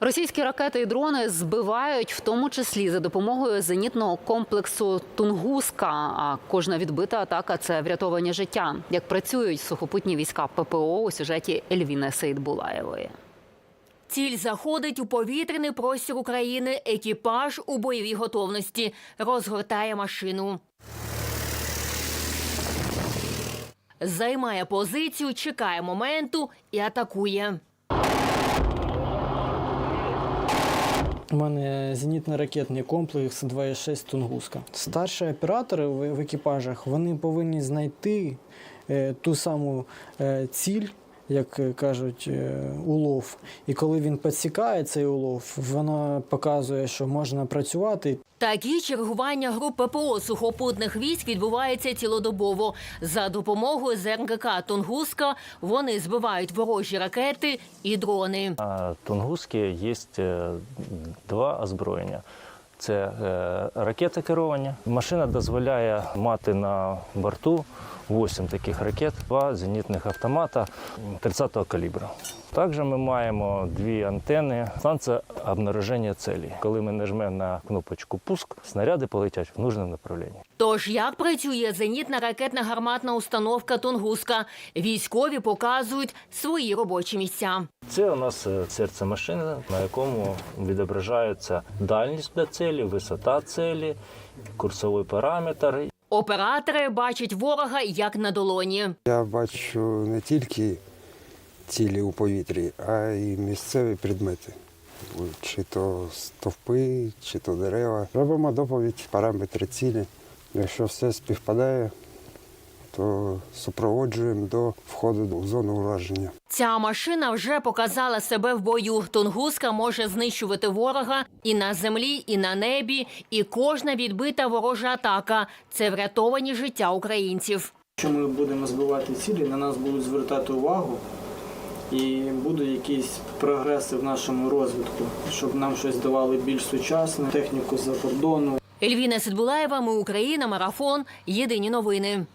Російські ракети і дрони збивають, в тому числі за допомогою зенітного комплексу Тунгуска. А кожна відбита атака це врятовані життя. Як працюють сухопутні війська ППО у сюжеті Ельвіни Сейдбулаєвої. Ціль заходить у повітряний простір України. Екіпаж у бойовій готовності розгортає машину. Займає позицію, чекає моменту і атакує. У мене зенітно-ракетний комплекс 2,6 Тунгуска. Старші оператори в, екіпажах вони повинні знайти е, ту саму е, ціль, як е, кажуть, е, улов. І коли він підсікає цей улов, воно показує, що можна працювати. Такі чергування груп ППО сухопутних військ відбуваються цілодобово. За допомогою ЗРКК Тунгуска вони збивають ворожі ракети і дрони. На Тунгускі є е, два озброєння. Це е, ракети керовані. Машина дозволяє мати на борту 8 таких ракет, два зенітних автомата 30-го калібру. Також ми маємо дві антени, станція обнаруження цілі. Коли ми нажмемо на кнопочку пуск, снаряди полетять в нужному направленні. Тож як працює зенітна ракетна гарматна установка Тунгуска? Військові показують свої робочі місця. Це у нас е, серце машини, на якому відображається дальність до цілі, висота цілі, курсовий параметр. Оператори бачать ворога як на долоні. Я бачу не тільки цілі у повітрі, а й місцеві предмети. Чи то стовпи, чи то дерева. Робимо доповідь, параметри цілі. Якщо все співпадає, то супроводжуємо до входу в зону ураження. Ця машина вже показала себе в бою. Тунгуска може знищувати ворога і на землі, і на небі, і кожна відбита ворожа атака це врятовані життя українців. Якщо ми будемо збивати цілі, на нас будуть звертати увагу. І будуть якісь прогреси в нашому розвитку, щоб нам щось давали більш сучасне, техніку за кордону, Ельвіна Сидбулаєва, ми Україна, марафон. Єдині новини.